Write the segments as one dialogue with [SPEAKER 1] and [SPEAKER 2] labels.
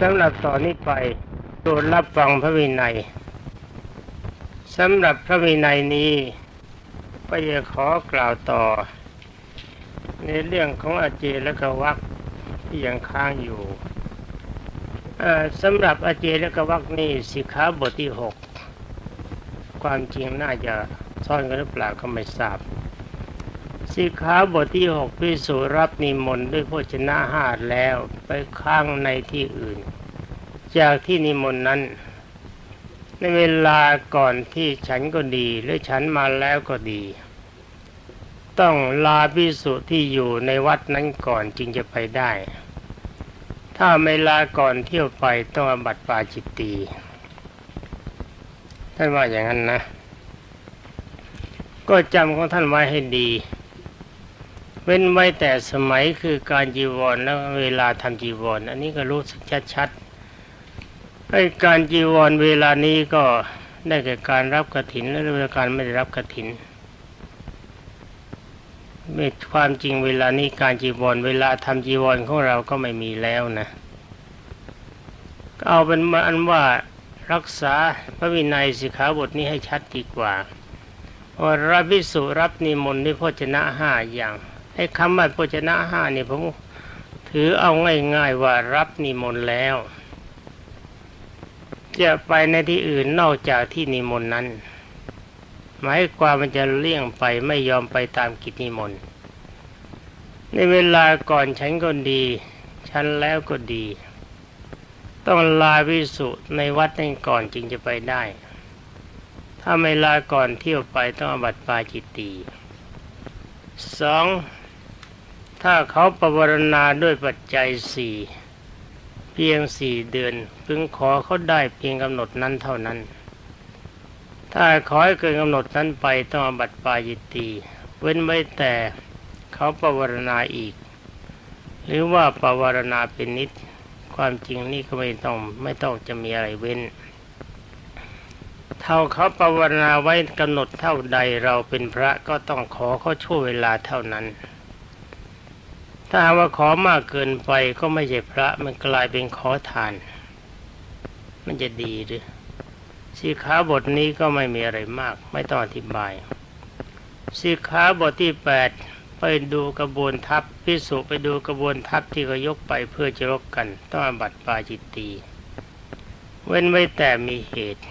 [SPEAKER 1] สำหรับต่อนนี้ไปโปรดรับฟังพระวินัยสำหรับพระวินัยนี้ก็จะขอกล่าวต่อ ในเรื่องของอาเจและกวักที่ยังค้างอยู่สำหรับอาเจและกวักนี่สิกขาบทที่หกความจริงน่าจะซ่อนกันหรือเปล่าก็ไม่ทราบ สิกขาบทที่หกพิสูรับนิมนต์ด้วยโภชนะหาดแล้วไปค้างในที่อื่น จากที่นิมนต์นั้น ในเวลาก่อนที่ฉันก็ดี หรือฉันมาแล้วก็ดี ต้องลาพิสุที่อยู่ในวัดนั้นก่อนจึงจะไปได้ ถ้าไม่ลาก่อนเที่ยวไปต้องอบัติปาจิตตีท่านว่าอย่างนั้นนะก็จำของท่านไว้ให้ดี เว้นไว้แต่สมัยคือการจีวรแล้วเวลาทำจีวรอันนี้ก็รู้สึกชัดๆไอ้การจีวรเวลานี้ก็ได้แก่การรับกระถินและเวลาการไม่ได้รับกระถินไม่ความจริงเวลานี้การจีวรเวลาทำจีวรของเราก็ไม่มีแล้วนะก็เอาเป็นอันว่ารักษาพระวินัยสิกขาบทนี้ให้ชัดดีกว่าว่ารับวิสุรับนิมนต์ด้วยโภชนะห้าอย่าง ไอ้คำว่าโภชนะห้านี่ผมถือเอาง่ายๆว่ารับนิมนต์แล้ว จะไปในที่อื่นนอกจากที่นิมนต์นั้น หมายความมันจะเลี่ยงไปไม่ยอมไปตามกิจนิมนต์ในเวลาก่อนฉันก็ดี ฉันแล้วก็ดี ต้องลาวิสุในวัดนั้นก่อนจึงจะไปได้ ถ้าไม่ลาก่อนเที่ยวไปต้องอบัติปาจิตตีสอง ถ้าเขาประวรณาด้วยปัจจัยสี่เพียงสี่เดือน พึงขอเขาได้เพียงกำหนดนั้นเท่านั้น ถ้าขอให้เกินกำหนดนั้นไปต้องอบัตปาจิตตี เว้นไว้แต่เขาประวรณาอีก หรือว่าประวรณาเป็นนิด ความจริงนี่ก็ไม่ต้องไม่ต้องจะมีอะไรเว้น เท่าเขาประวรณาไว้กำหนดเท่าใดเราเป็นพระก็ต้องขอเขาช่วยเวลาเท่านั้น ถ้าหากว่าขอมากเกินไปก็ไม่ใช่พระมันกลายเป็นขอทาน มันจะดีหรือสีขาบทนี้ก็ไม่มีอะไรมาก ไม่ต้องอธิบายสีขาบทที่แปดไปดูกระบวนทัพพิสุไปดูกระบวนทัพที่เขายกไปเพื่อจะรบกัน ต้องอบัตปาจิตตีเว้นไว้แต่มีเหตุ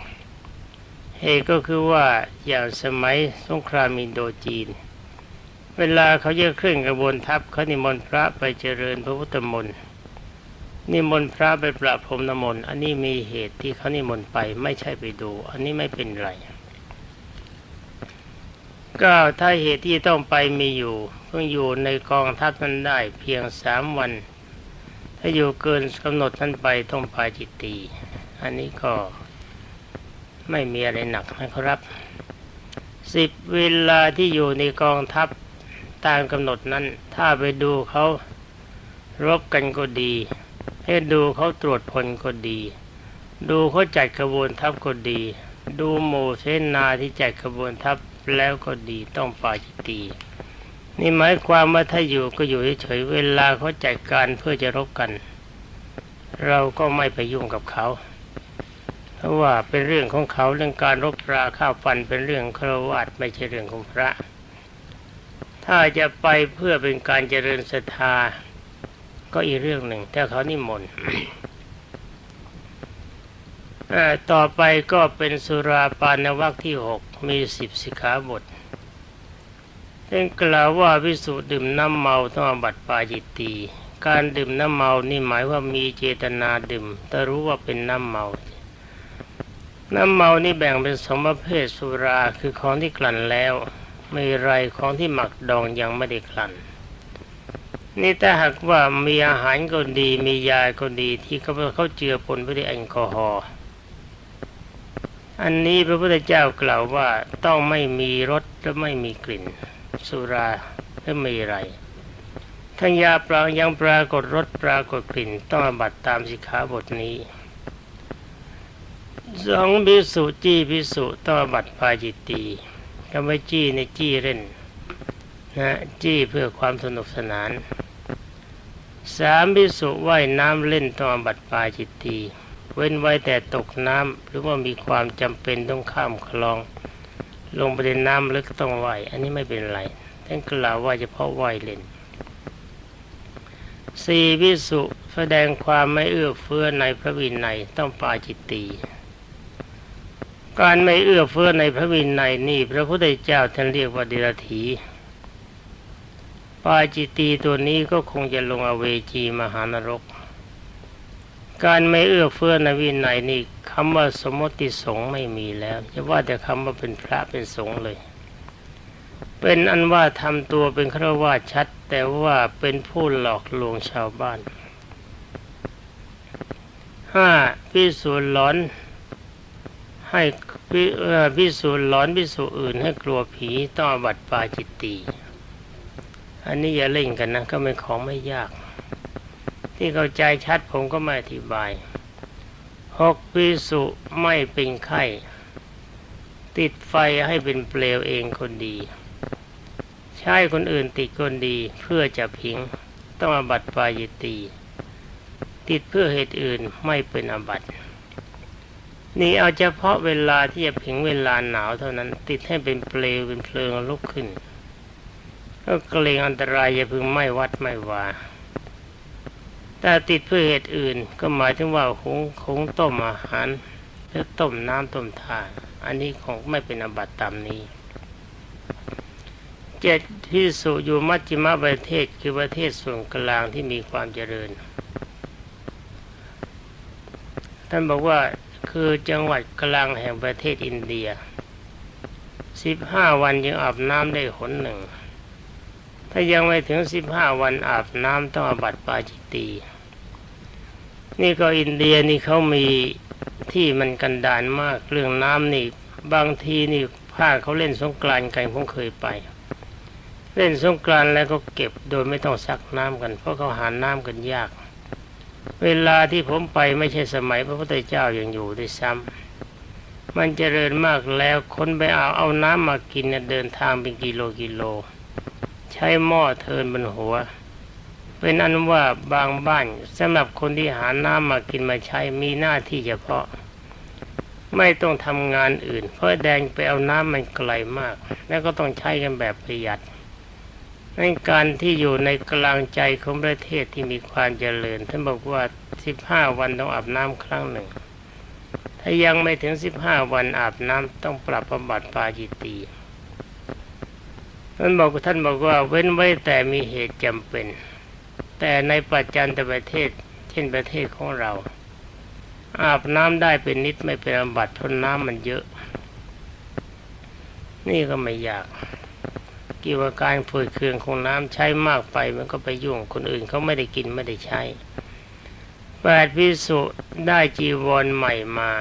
[SPEAKER 1] เหตุก็คือว่าอย่างสมัยสงครามอินโดจีน เวลาเขาจะเคลื่อนกระบวนทัพเขานิมนต์พระไปเจริญพระพุทธมนต์นิมนต์พระไปประพรมน้ำมนต์อันนี้มีเหตุที่เขานิมนต์ไปไม่ใช่ไปดู อันนี้ไม่เป็นไรก็ถ้าเหตุที่ต้องไปมีอยู่เพิ่งอยู่ในกองทัพนั้นได้เพียงสามวัน ถ้าอยู่เกินกำหนดท่านไปต้องพาจิตตีอันนี้ก็ไม่มีอะไรหนักนะครับสิบเวลาที่อยู่ในกองทัพ ตามกำหนดนั้น ถ้าไปดูเขารบกันก็ดี ให้ดูเขาตรวจพลก็ดี ดูเขาจัดขบวนทัพก็ดี ดูหมู่เสนาที่จัดขบวนทัพแล้วก็ดีต้องปาจิตตีนี่หมายความว่าถ้าอยู่ก็อยู่เฉยๆเวลาเขาจัดการเพื่อจะรบกัน เราก็ไม่ไปยุ่งกับเขาเพราะว่าเป็นเรื่องของเขาเรื่องการรบราข้าวฟันเป็นเรื่องครวาดไม่ใช่เรื่องของพระ ถ้าจะไปเพื่อเป็นการเจริญศรัทธา ก็อีกเรื่องหนึ่งถ้าเขานิมนต์ต่อไปก็เป็นสุราปานวักที่หกมีสิบสิกขาบทเรื่องกล่าวว่าวิสุดื่มน้ำเมาต้องอบัติปาจิตตีการดื่มน้ำเมานี่หมายว่ามีเจตนาดื่ม แต่รู้ว่าเป็นน้ำเมา น้ำเมานี่แบ่งเป็นสมประเภทสุราคือของที่กลั่นแล้ว ม่ไรของที่หมักดองยังไม่ได้กลั่นนี่ถ้าหากว่ามีอาหารก็ดีมียาก็ดีที่เขาเขาเจือปนไปด้วยแอลกอฮอล์อันนี้พระพุทธเจ้ากล่าวว่าต้องไม่มีรสและไม่มีกลิ่น สุราและมีไรทั้งยาปลายังปรากฏรสปรากฏกลิ่นต้องอบัตตามสิกขาบทนี้สองพิสุจี้พิสุต้องอบัตปาจิตตี คำว่าจี้ในจี้เล่นนะจี้เพื่อความสนุกสนานสามพิสุว่ายน้ำเล่นต้องบัติปายจิตตีเว้นไว้แต่ตกน้ำหรือว่ามีความจำเป็นต้องข้ามคลอง ลงไปในน้ำลึกก็ต้องว่ายอันนี้ไม่เป็นไรท่านกล่าวว่าเฉพาะว่ายเล่นสี่พิสุแสดงความไม่เอื้อเฟื้อในพระวินัยต้องปาจิตตี การไม่เอื้อเฟื้อในพระวินัยนี่พระพุทธเจ้าท่านเรียกว่าเดรัจฉีปาจิตีตัวนี้ก็คงจะลงอเวจีมหานรก การไม่เอื้อเฟื้อในวินัยนี่คำว่าสมมติสงฆ์ไม่มีแล้วจะว่าแต่คำว่าเป็นพระเป็นสงฆ์เลย เป็นอันว่าทำตัวเป็นฆราวาชัด แต่ว่าเป็นผู้หลอกลวงชาวบ้านห้าพิสูจน์หลอน ให้พิเอ่อพิสูจน์หลอนพิสูจน์อื่น ให้กลัวผีต้องบัติปาจิตตีอันนี้อย่าเล่นกันนะ ก็เป็นของไม่ยาก ที่เข้าใจชัดผมก็ไม่อธิบายหกพิสุไม่เป็นไข้ติดไฟให้เป็นเปลวเองคนดี ใช้คนอื่นติดคนดีเพื่อจะพิงต้องอาบัติปาจิตตี ติดเพื่อเหตุอื่นไม่เป็นอบัติ นี่เอาเฉพาะเวลาที่จะผิงเวลาหนาวเท่านั้น ติดให้เป็นเปลวเป็นเพลิงลุกขึ้น ก็เกรงอันตรายอย่าพึงไม่วัดไม่วาแต่ติดเพื่อเหตุอื่นก็หมายถึงว่าหุงหุงต้มอาหารหรือต้มน้ำต้มทาอันนี้คงไม่เป็นอบัติตามนี้เจ็ดที่สุอยู่มัชฌิมประเทศคือประเทศส่วนกลางที่มีความเจริญ ท่านบอกว่า คือจังหวัดกลางแห่งประเทศอินเดีย สิบห้าวันยังอาบน้ำได้หนหนึ่ง ถ้ายังไม่ถึงสิบห้าวันอาบน้ำต้องอาบัติปาจิตตีนี่ก็อินเดียนี่เขามีที่มันกันดานมากเรื่องน้ำนี่ บางทีนี่ภาคเขาเล่นสงกรานต์กันผมเคยไป เล่นสงกรานต์แล้วก็เก็บโดยไม่ต้องซักน้ำกัน เพราะเขาหาน้ำกันยาก เวลาที่ผมไปไม่ใช่สมัยพระพุทธเจ้ายังอยู่ด้วยซ้ำมันเจริญมากแล้วคนไปเอาเอาน้ำมากินเนี่ยเดินทางเป็นกิโลกิโล ใช้หม้อเทินบนหัว เป็นอันว่าบางบ้านสำหรับคนที่หาน้ำมากินมาใช้มีหน้าที่เฉพาะ ไม่ต้องทำงานอื่น เพราะแดงไปเอาน้ำมันไกลมาก แล้วก็ต้องใช้กันแบบประหยัด ในการที่อยู่ในกลางใจของประเทศที่มีความเจริญท่านบอกว่าสิบห้าวันต้องอาบน้ำครั้งหนึ่ง ถ้ายังไม่ถึงสิบห้าวันอาบน้ำต้องปรับบำบัดปาจิตีท่านบอกท่านบอกว่าเว้นไว้แต่มีเหตุจำเป็น แต่ในปัจจันตประเทศ เช่นประเทศของเรา อาบน้ำได้เป็นนิดไม่เป็นอาบัติเพราะน้ำมันเยอะ นี่ก็ไม่ยาก กี่ยวกับการฝืดเคืองของน้ำใช้มากไปมันก็ไปยุ่งคนอื่นเขาไม่ได้กินไม่ได้ใช้แปดพิสุได้จีวรใหม่มา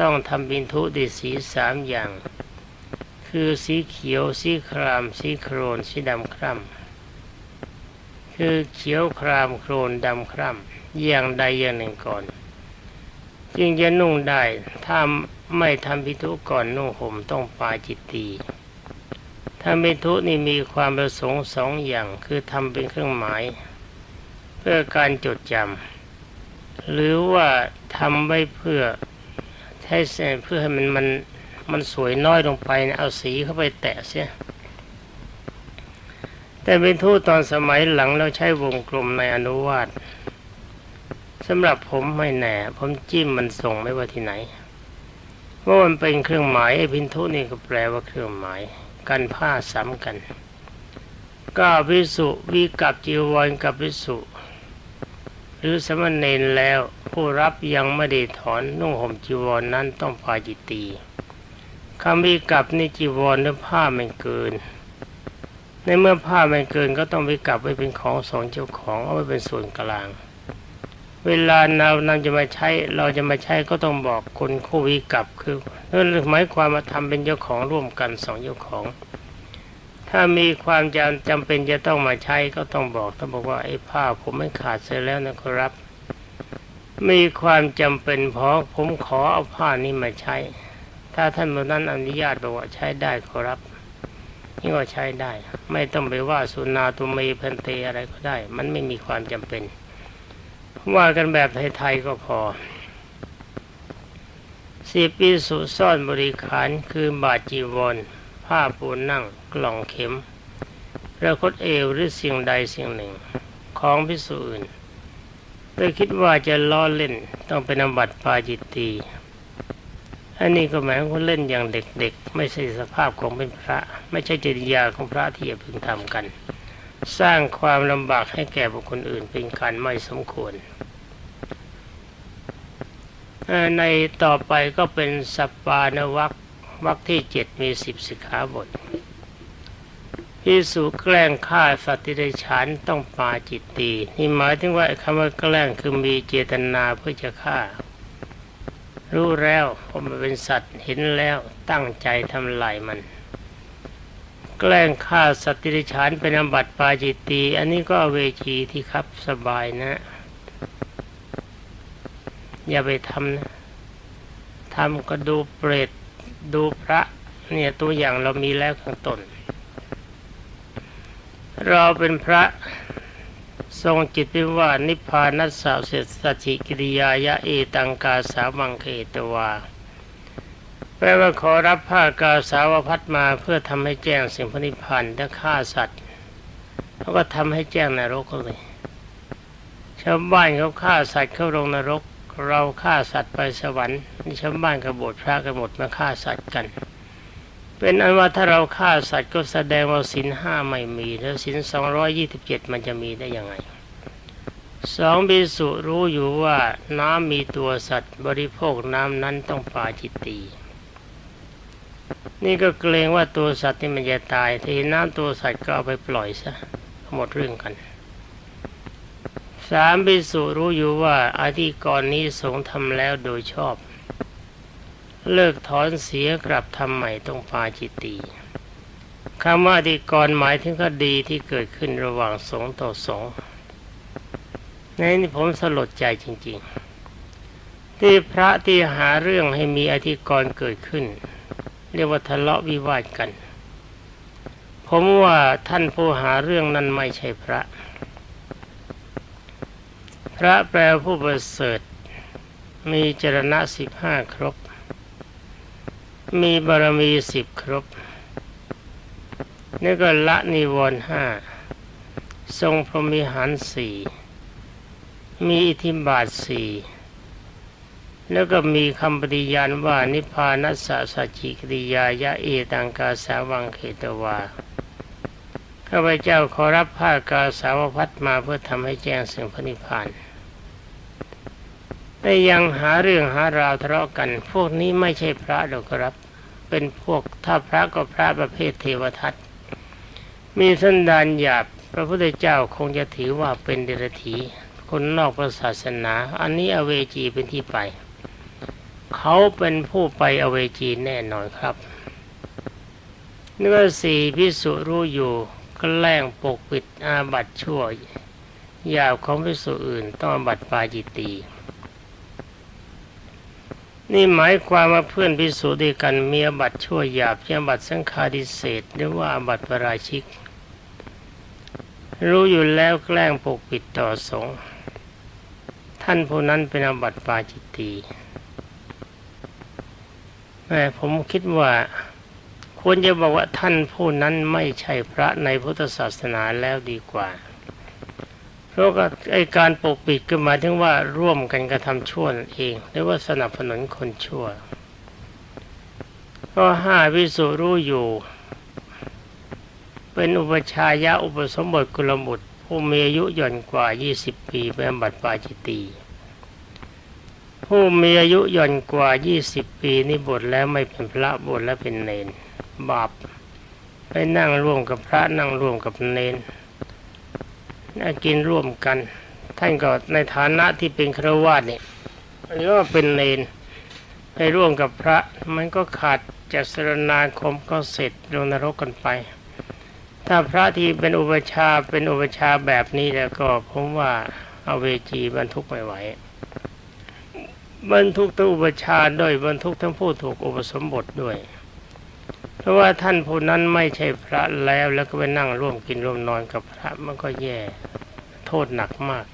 [SPEAKER 1] ต้องทำบินทุดีสีสามอย่าง คือสีเขียวสีคราม สีโครนสีดำคร่ำคือเขียวครามโครนดำคร่ำอย่างใดอย่างหนึ่งก่อน จึงจะนุ่งได้ถ้าไม่ทำพิธุก่อนนุ่งห่มต้องปาจิตตี ถ้าพิธุนี่มีความประสงค์สองอย่างคือทำเป็นเครื่องหมาย เพื่อการจดจำหรือว่าทำไว้เพื่อใช้เสนเพื่อให้มันมันมันสวยน้อยลงไปนะเอาสีเข้าไปแตะเสียแต่เป็นทูตตอนสมัยหลังเราใช้วงกลมในอนุวาตสำหรับผมไม่แน่ ผมจิ้มมันส่งไม่ว่าที่ไหนว่ามันเป็นเครื่องหมายไอ้พินทุนี่ก็แปลว่าเครื่องหมาย กันผ้าซ้ำกันก้าพิสุวิกับจีวรกับพิสุหรือสมณเณรแล้ว ผู้รับยังไม่ได้ถอนนุ่งห่มจีวรนนั้นต้องพาจิตตีคำวิกับนี่จีวรหรือผ้ามันเกิน ในเมื่อผ้ามันเกินก็ต้องวิกับไว้เป็นของสองเจ้าของเอาไว้เป็นส่วนกลาง เวลาเรานำจะมาใช้เราจะมาใช้ก็ต้องบอกคนคู่วิกับคือนั่นหมายความมาทำเป็นเจ้าของร่วมกันสองเจ้าของ ถ้ามีความจำจำเป็นจะต้องมาใช้ก็ต้องบอกต้องบอกว่าไอ้ผ้าผมไม่ขาดเสียแล้วนะครับ มีความจำเป็นเพราะผมขอเอาผ้านี้มาใช้ ถ้าท่านบนนั้นอนุญาตบอกว่าใช้ได้ขอรับนี่ก็ใช้ได้ ไม่ต้องไปว่าสุนาตุเมพันเตอะไรก็ได้ มันไม่มีความจำเป็น ว่ากันแบบไทยๆก็พอสี่ปีสุซ่อนบริขารคือบาจีวร ผ้าปูนั่งกล่องเข็มประคตเอวหรือสิ่งใดสิ่งหนึ่ง ของพิสูจอื่นโดยคิดว่าจะล้อเล่นต้องเป็นอบัติปาจิตตีอันนี้ก็หมายว่าเล่นอย่างเด็กๆ ไม่ใช่สภาพของเป็นพระ ไม่ใช่จริยาของพระที่จะพึงทำกัน สร้างความลำบากให้แก่บุคคลอื่นเป็นการไม่สมควร ในต่อไปก็เป็นสปปานวัควักที่เจ็ดมีสิบสิกขาบทพิสูแกล้งฆ่าสัตว์ที่ได้ฉันต้องปาจิตตีนี่หมายถึงว่าคำว่าแกล้งคือมีเจตนาเพื่อจะฆ่า รู้แล้วว่ามันเป็นสัตว์เห็นแล้วตั้งใจทำลายมัน แกล้งฆ่าสัตว์ที่ได้ฉันเป็นอบัติปาจิตตีอันนี้ก็เวจีที่ครับสบายนะ อย่าไปทำนะทำก็ดูเปรตดูพระ เนี่ยตัวอย่างเรามีแล้วข้างต้น เราเป็นพระทรงจิตวิว่านิพพานัสสาวเสสจิกิริยายะเอตังกาสามังเกตวา แปลว่าขอรับผ้ากาสาวพัดมาเพื่อทำให้แจ้งสิ่งพนิพพานและฆ่าสัตว์เขาก็ทำให้แจ้งนรกเลยชาวบ้านเขาฆ่าสัตว์เข้าลงนรก เราฆ่าสัตว์ไปสวรรค์นี่ชาวบ้านกบฏพระกันหมดมาฆ่าสัตว์กัน เป็นอันว่าถ้าเราฆ่าสัตว์ก็แสดงว่าสินห้าไม่มี แล้วสินสองร้อยยี่สิบเจ็ดมันจะมีได้ยังไงสองบิสุรู้อยู่ว่าน้ำมีตัวสัตว์ บริโภคน้ำนั้นต้องปาจิตตี นี่ก็เกรงว่าตัวสัตว์ที่มันจะตายทีน้ำตัวสัตว์ก็เอาไปปล่อยซะหมดเรื่องกัน สามบิสุรู้อยู่ว่าอาธิกรนี้สงทำแล้วโดยชอบ เลิกถอนเสียกลับทำใหม่ต้องปาจิตตีคำว่าดีกรหมายถึงคดีที่เกิดขึ้นระหว่างสงต่อสงในนี้ผมสลดใจจริง ๆ ที่พระที่หาเรื่องให้มีอธิกรเกิดขึ้น เรียกว่าทะเลาะวิวาทกัน ผมว่าท่านผู้หาเรื่องนั้นไม่ใช่พระ พระแปลผู้ประเสริฐ มีจรณะสิบห้าครบ มีบารมีสิบครบนี่ก็ละนิวรณ์ห้าทรงพรหมิหารสี่มีอิทิบาทสี่ แล้วก็มีคำปฏิญาณว่านิพพานัสสะสัจจิกริยายะเอตังกาสาวังเขตวาข้าพเจ้าขอรับผ้ากาสาวพัดมาเพื่อทำให้แจ้งสิ่งพระนิพพานแต่ยังหาเรื่องหาราวทะเลาะกัน พวกนี้ไม่ใช่พระหรอกครับ เป็นพวกถ้าพระก็พระประเภทเทวทัตมีสันดานหยาบพระพุทธเจ้าคงจะถือว่าเป็นเดรัจฉีคนนอกศาสนา อันนี้อเวจีเป็นที่ไป เขาเป็นผู้ไปอเวจีแน่นอนครับเนื้อสี่พิสุรู้อยู่ก็แล้งปกปิดอาบัตชั่วหยาบของพิสุอื่นต้องบัตปาจิตตี นี่หมายความว่าเพื่อนพิสูจน์ด้วยกันมีอบัตชั่วหยาบเช่นบัตสังฆาดิเศษหรือว่าอบัตปราชิก รู้อยู่แล้วแกล้งปกปิดต่อสงท่านผู้นั้นเป็นอบัตปาจิตตี ผมคิดว่าควรจะบอกว่าท่านผู้นั้นไม่ใช่พระในพุทธศาสนาแล้วดีกว่า เพราะไอการปกปิดก็หมายถึงว่าร่วมกันกระทำชั่วนั่นเอง หรือว่าสนับสนุนคนชั่ว ก็ห้าวิสุรู้อยู่ เป็นอุปชายะอุปสมบทกุลบุตรผู้มีอายุย่อนกว่า 20 ปีเป็นบัตรปาจิตี ผู้มีอายุย่อนกว่า 20 ปีนี่บทแล้วไม่เป็นพระบทแล้วเป็นเนน บาปไปนั่งร่วมกับพระนั่งร่วมกับเนนกินร่วมกัน ท่านก็ในฐานะที่เป็นครวาสเนี่ยหรือว่าเป็นเนนไปร่วมกับพระมันก็ขาดจากสรนาคมก็เสร็จลงนรกกันไป ถ้าพระที่เป็นอุปชาเป็นอุปชาแบบนี้แล้วก็ผมว่าเอาเวจีบรรทุกไม่ไหว บรรทุกทั้งอุปชาด้วยบรรทุกทั้งผู้ถูกอุปสมบทด้วย เพราะว่าท่านผู้นั้นไม่ใช่พระแล้วแล้วก็ไปนั่งร่วมกินร่วมนอนกับพระมันก็แย่โทษหนักมาก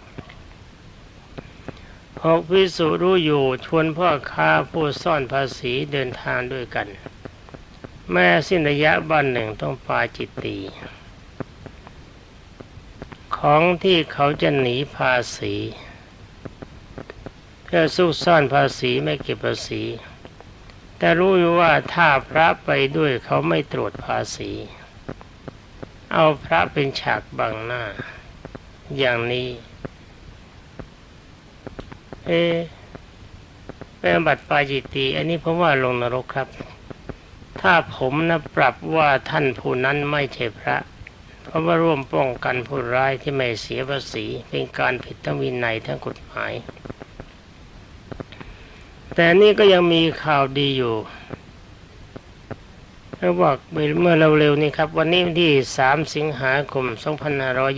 [SPEAKER 1] หกพิสุรู้อยู่ชวนพ่อค้าผู้ซ่อนภาษีเดินทางด้วยกัน แม่สิ้นระยะบ้านหนึ่งต้องปาจิตตี ของที่เขาจะหนีภาษี เพื่อซุกซ่อนภาษีไม่เก็บภาษี แต่รู้อยู่ว่าถ้าพระไปด้วยเขาไม่ตรวจภาษี เอาพระเป็นฉากบังหน้า อย่างนี้ เอ๊เป็นบัตรปาจิตตีอันนี้ผมว่าลงนรกครับ ถ้าผมนะปรับว่าท่านผู้นั้นไม่ใช่พระ เพราะว่าร่วมป้องกันผู้ร้ายที่ไม่เสียภาษี เป็นการผิดทั้งวินัยทั้งกฎหมาย แต่นี่ก็ยังมีข่าวดีอยู่เขาบอกเมื่อเร็วๆนี้ครับ วันนี้วันที่สามสิงหาคม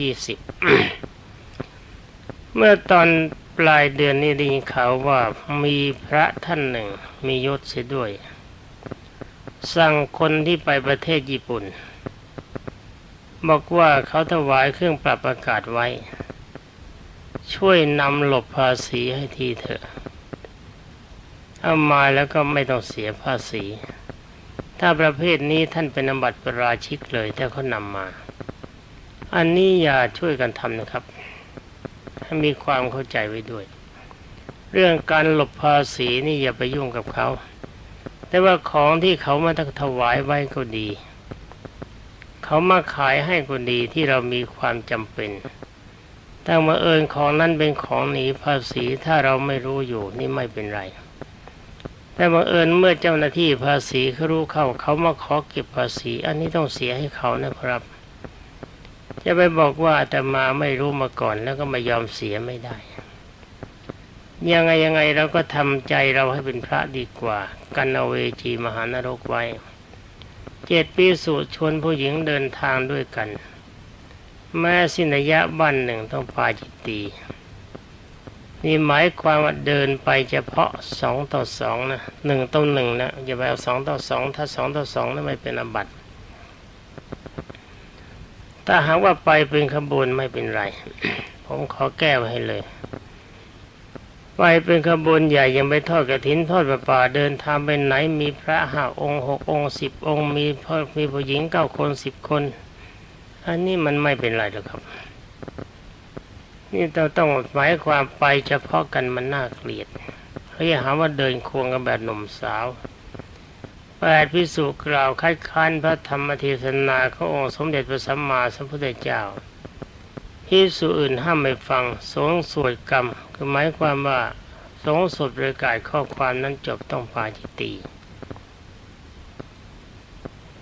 [SPEAKER 1] 2520เมื่อตอนปลายเดือนนี้ได้ยินข่าวว่ามีพระท่านหนึ่ง มียศเสียด้วย สั่งคนที่ไปประเทศญี่ปุ่น บอกว่าเขาถวายเครื่องปรับอากาศไว้ ช่วยนำหลบภาษีให้ทีเถอะ เอามาแล้วก็ไม่ต้องเสียภาษี ถ้าประเภทนี้ท่านเป็นอบัติประราชิกเลยถ้าเขานำมา อันนี้อย่าช่วยกันทำนะครับให้มีความเข้าใจไว้ด้วย เรื่องการหลบภาษีนี่อย่าไปยุ่งกับเขา แต่ว่าของที่เขามาถวายไว้ก็ดี เขามาขายให้ก็ดีที่เรามีความจำเป็นแต่มาเอิญของนั้นเป็นของหนีภาษีถ้าเราไม่รู้อยู่นี่ไม่เป็นไร แต่บังเอิญเมื่อเจ้าหน้าที่ภาษีเขารู้เข้าเขามาขอเก็บภาษี อันนี้ต้องเสียให้เขานะครับ จะไปบอกว่าแต่มาไม่รู้มาก่อนแล้วก็ไม่ยอมเสียไม่ได้ ยังไงยังไงเราก็ทำใจเราให้เป็นพระดีกว่า กันเอาเวจีมหานรกไว้เจ็ดปีสูตรชวนผู้หญิงเดินทางด้วยกัน แม้สินยะบ้านหนึ่งต้องปาจิตตี นี่หมายความว่าเดินไปเฉพาะสองต่อสองนะหนึ่งต่อหนึ่งนะอย่าไปเอาสองต่อสองถ้าสองต่อสองนั้นไม่เป็นอบัติถ้าหากว่าไปเป็นขบวนไม่เป็นไร ผมขอแก้ไว้ให้เลย ไปเป็นขบวนใหญ่ยังไปทอดกระถินทอดประป่าเดินทางไปไหนมีพระห้าองค์หกองค์สิบองค์มีพ่อมีผู้หญิงเก้าคนสิบคน อันนี้มันไม่เป็นไรหรอกครับ นี่เราต้องหมายความไปเฉพาะกันมันน่าเกลียดเขาจะหาว่าเดินควงกันแบบหนุ่มสาวแปดพิสุกล่าวคัดค้านพระธรรมเทศนาขององค์สมเด็จพระสัมมาสัมพุทธเจ้าพิสุอื่นห้ามไม่ฟัง สงสวดกรรม คือหมายความว่า สงสวดประกาศข้อความนั้นจบต้องปาจิตี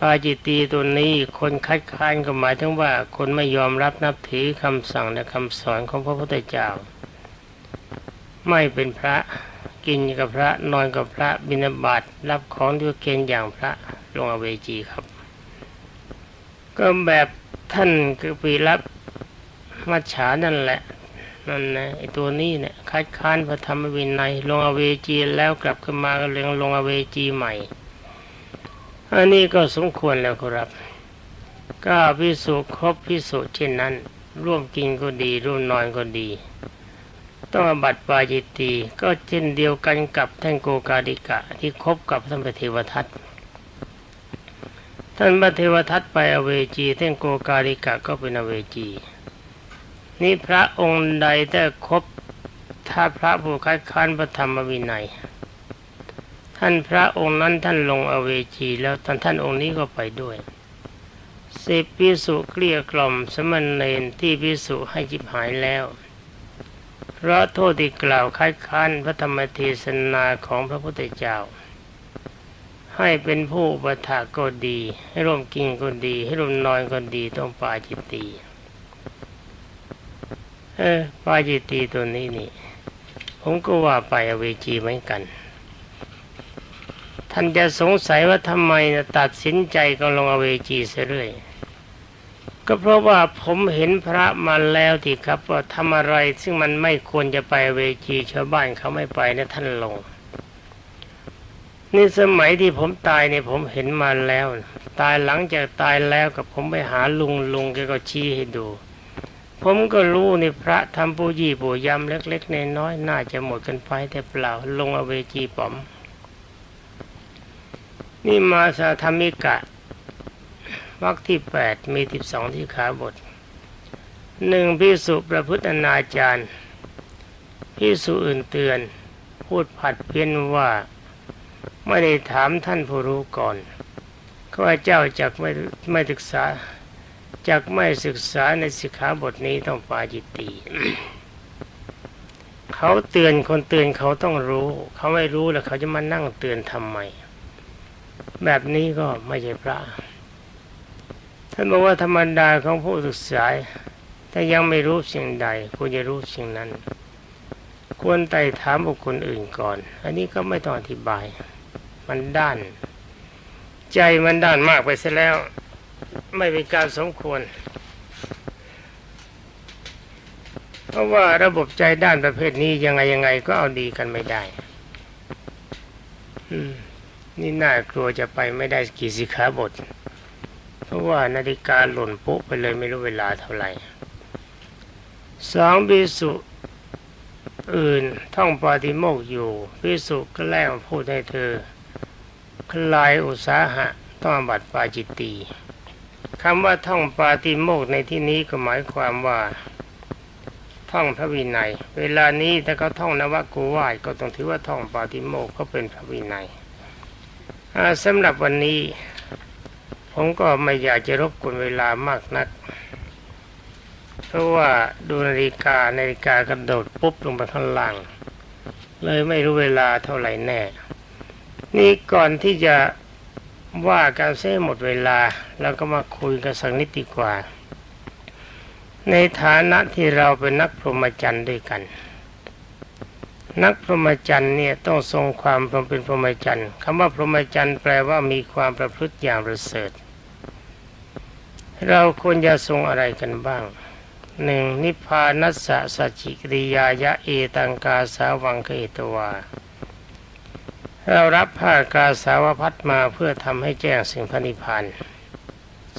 [SPEAKER 1] ปาจิตตีตัวนี้คนคัดค้านก็หมายถึงว่าคนไม่ยอมรับนับถือคำสั่งและคำสอนของพระพุทธเจ้า ไม่เป็นพระกินกับพระนอนกับพระบิณฑบาตรับของด้วยเกณฑ์อย่างพระลงอเวจีครับ ก็แบบท่านคือปีรับมัจฉานั่นแหละนั่นนะไอตัวนี้เนี่ยคัดค้านพระธรรมวินัยลงอเวจีแล้วกลับขึ้นมาก็เรียงลงอเวจีใหม่ อันนี้ก็สมควรแล้วครับก็พิสูจน์ครบพิสูจน์เช่นนั้น ร่วมกินก็ดี ร่วมนอนก็ดี ต้องบัติปาจิตตีก็เช่นเดียวกันกับท่านโกกาดิกะที่คบกับท่านพระเทวทัตท่านพระเทวทัตไปอเวจีท่านโกกาดิกะก็เป็นอเวจี นี่พระองค์ใดแต่คบถ้าพระผู้คัดค้านพระธรรมวินัย ท่านพระองค์นั้นท่านลงอเวจีแล้วท่านท่านองค์นี้ก็ไปด้วยสิบพิสุเกลี้ยกล่อมสมณเณรที่พิสุให้จิบหายแล้ว เพราะโทษที่กล่าวคัดค้านพระธรรมเทศนาของพระพุทธเจ้า ให้เป็นผู้อุปถาก็ดี ให้ร่วมกินก็ดี ให้ร่วมนอนก็ดีต้องปาจิตตีเออปาจิตตีตัวนี้นี่ ผมก็ว่าไปอเวจีเหมือนกัน ท่านจะสงสัยว่าทำไมตัดสินใจก็ลงอเวจีเสียเรื่อยก็เพราะว่าผมเห็นพระมาแล้วที่ครับว่าทำอะไรซึ่งมันไม่ควรจะไปเวจีชาวบ้านเขาไม่ไปนะท่านลง นี่สมัยที่ผมตายเนี่ยผมเห็นมาแล้ว ตายหลังจากตายแล้วกับผมไปหาลุงลุงแกก็ชี้ให้ดู ผมก็รู้ในพระทำปูยี่ปูยำเล็กๆน้อยๆน่าจะหมดกันไปแต่เปล่าลงอเวจีป๋อม นี่มาสาธรรมิกะวรรคที่แปดมีสิบสองที่ขาบทหนึ่งพิสุประพฤติอนาจารพิสุอื่นเตือน พูดผัดเพี้ยนว่าไม่ได้ถามท่านผู้รู้ก่อนข้าเจ้าจากไม่ไม่ศึกษาจากไม่ศึกษาในสิกขาบทนี้ต้องปาจิตตีเขาเตือนคนเตือนเขาต้องรู้ เขาไม่รู้แล้วเขาจะมานั่งเตือนทำไม แบบนี้ก็ไม่ใช่พระ ท่านบอกว่าธรรมดาของผู้ศึกษาถ้ายังไม่รู้สิ่งใดควรจะรู้สิ่งนั้น ควรไต่ถามบุคคลอื่นก่อน อันนี้ก็ไม่ต้องอธิบาย มันด้าน ใจมันด้านมากไปเสียแล้ว ไม่เป็นการสมควร เพราะว่าระบบใจด้านประเภทนี้ยังไงยังไงก็เอาดีกันไม่ได้ อืม นี่น่ากลัวจะไปไม่ได้กี่สิขาบท เพราะว่านาฬิกาหล่นปุ๊บไปเลยไม่รู้เวลาเท่าไหร่สองบิสุอื่นท่องปาติโมกอยู่พิสุก็แล้งพูดให้เธอ คลายอุตสาหะต้องบัตรปาจิตตีคำว่าท่องปาติโมกในที่นี้ก็หมายความว่า ท่องพระวินัย เวลานี้ถ้าเขาท่องนวกูวาดก็ต้องถือว่าท่องปาติโมกก็เป็นพระวินัย สำหรับวันนี้ ผมก็ไม่อยากจะรบกวนเวลามากนัก เพราะว่าดูนาฬิกานาฬิกากระโดดปุ๊บลงไปข้างล่าง เลยไม่รู้เวลาเท่าไหร่แน่ นี่ก่อนที่จะว่าการเส้หมดเวลาแล้วก็มาคุยกันสักนิดดีกว่า ในฐานะที่เราเป็นนักพรหมจรรย์ด้วยกัน นักพรหมจรรย์เนี่ยต้องทรงความเป็นพรหมจรรย์คำว่าพรหมจรรย์แปลว่ามีความประพฤติอย่างประเสริฐ เราควรจะทรงอะไรกันบ้างหนึ่งนิพพานัสสะสัจจิกริยายะเอตังกาสาวังเกตวาเรารับผ้ากาสาวพัดมาเพื่อทำให้แจ้งสิ่งพนิพพาน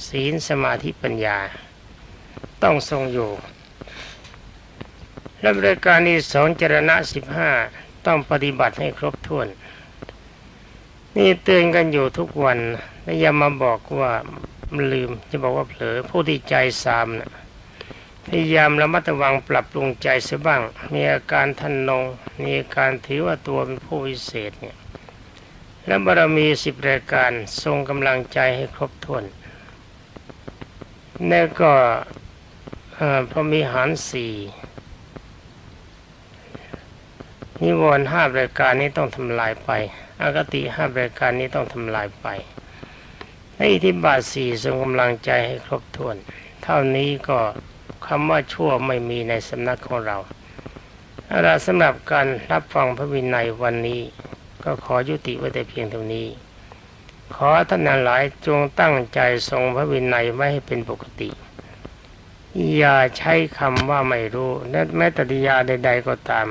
[SPEAKER 1] ศีลสมาธิปัญญา ต้องทรงอยู่ และบริการที่สองจรณะสิบห้าต้องปฏิบัติให้ครบถ้วน นี่เตือนกันอยู่ทุกวันและอย่ามาบอกว่าลืมจะบอกว่าเผลอผู้ที่ใจสามนะพยายามระมัดระวังปรับปรุงใจเสียบ้าง มีอาการทันนง มีอาการถือว่าตัวเป็นผู้วิเศษเนี่ยและบารมีสิบรายการทรงกำลังใจให้ครบถ้วนแล้วก็พอมีหารสี่ นิวรณ์ห้ารายการนี้ต้องทำลายไปอากติห้ารายการนี้ต้องทำลายไปในอิทธิบาทสี่ทรงกำลังใจให้ครบถ้วน เท่านี้ก็คำว่าชั่วไม่มีในสำนักของเราเอาละสำหรับการรับฟังพระวินัยวันนี้ ก็ขอยุติไว้แต่เพียงเท่านี้ ขอท่านหลายจงตั้งใจทรงพระวินัยไว้ให้เป็นปกติ อย่าใช้คำว่าไม่รู้และแม้ตติยาใด ๆก็ตาม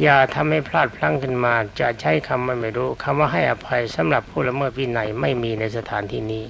[SPEAKER 1] อย่าทำให้พลาดพลั้งขึ้นมา จะใช้คำว่าไม่รู้คำว่าให้อภัยสำหรับผู้ละเมิดวินัยไม่มีในสถานที่นี้